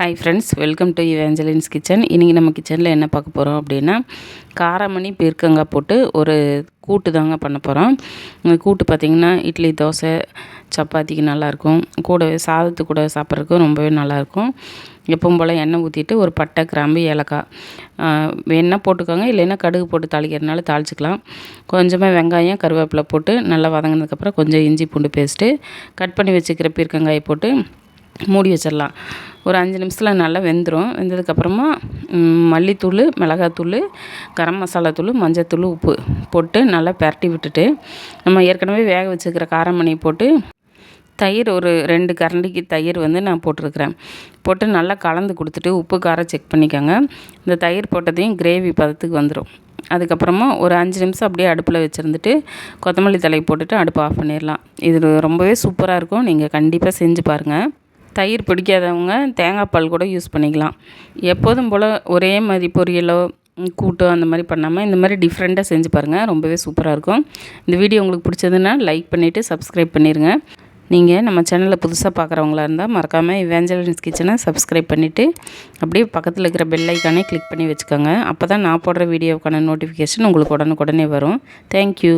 Hi friends welcome to Evangeline's kitchen இன்றைக்கி நம்ம கிச்சனில் என்ன பார்க்க போகிறோம் அப்படின்னா காரமணி பீர்க்கங்காய் போட்டு ஒரு கூட்டு தாங்க பண்ண போகிறோம் இந்த கூட்டு பார்த்திங்கன்னா இட்லி தோசை சப்பாத்திக்கு நல்லாயிருக்கும். கூடவே சாதத்து கூட சாப்பிட்றதுக்கும் ரொம்பவே நல்லாயிருக்கும். எப்பவும் போல் எண்ணெய் ஊற்றிட்டு ஒரு பட்டை கிராம்பு ஏலக்காய் வேணால் போட்டுக்கோங்க. இல்லைன்னா கடுகு போட்டு தாளிக்கிறதுனால தாளிச்சிக்கலாம். கொஞ்சமாக வெங்காயம் கருவேப்பிலை போட்டு நல்லா வதங்கினதுக்கப்புறம் கொஞ்சம் இஞ்சி பூண்டு பேஸ்ட்டு கட் பண்ணி வச்சுக்கிற பீர்க்கங்காயை போட்டு மூடி வச்சிடலாம். ஒரு அஞ்சு நிமிஷத்தில் நல்லா வெந்துடும் வெந்ததுக்கப்புறமா மல்லித்தூள் மிளகாத்தூள் கரம் மசாலா தூள் மஞ்சத்தூள் உப்பு போட்டு நல்லா பரட்டி விட்டுட்டு நம்ம ஏற்கனவே வேக வச்சுருக்கிற காரமணி போட்டு தயிர் ஒரு ரெண்டு கரண்டிக்கு தயிர் வந்து நான் போட்டிருக்கிறேன். போட்டு நல்லா கலந்து கொடுத்துட்டு உப்பு காரம் செக் பண்ணிக்கோங்க. இந்த தயிர் போட்டதையும் கிரேவி பதத்துக்கு வந்துடும் அதுக்கப்புறமா ஒரு அஞ்சு நிமிஷம் அப்படியே அடுப்பில் வச்சுருந்துட்டு கொத்தமல்லி தலை போட்டுட்டு அடுப்பு ஆஃப் பண்ணிடலாம். இது ரொம்பவே சூப்பராக இருக்கும். நீங்கள் கண்டிப்பாக செஞ்சு பாருங்கள் தயிர் பிடிக்காதவங்க தேங்காய் பால் கூட யூஸ் பண்ணிக்கலாம். எப்போதும் போல் ஒரே மாதிரி பொரியலோ கூட்டோ அந்த மாதிரி பண்ணாமல் இந்த மாதிரி டிஃப்ரெண்ட்டாக செஞ்சு பாருங்கள் ரொம்பவே சூப்பராக இருக்கும். இந்த வீடியோ உங்களுக்கு பிடிச்சதுன்னா லைக் பண்ணிவிட்டு சப்ஸ்கிரைப் பண்ணிடுங்க நீங்கள் நம்ம சேனலில் புதுசாக பார்க்குறவங்களா இருந்தால் மறக்காமல் இவேஞ்சலின்ஸ் கிச்சனை சப்ஸ்கிரைப் பண்ணிவிட்டு அப்படியே பக்கத்தில் இருக்கிற பெல் ஐக்கானே கிளிக் பண்ணி வச்சுக்கோங்க. அப்போ தான் நான் போடுற வீடியோக்கான நோட்டிஃபிகேஷன் உங்களுக்கு உடனுக்குடனே வரும். தேங்க்யூ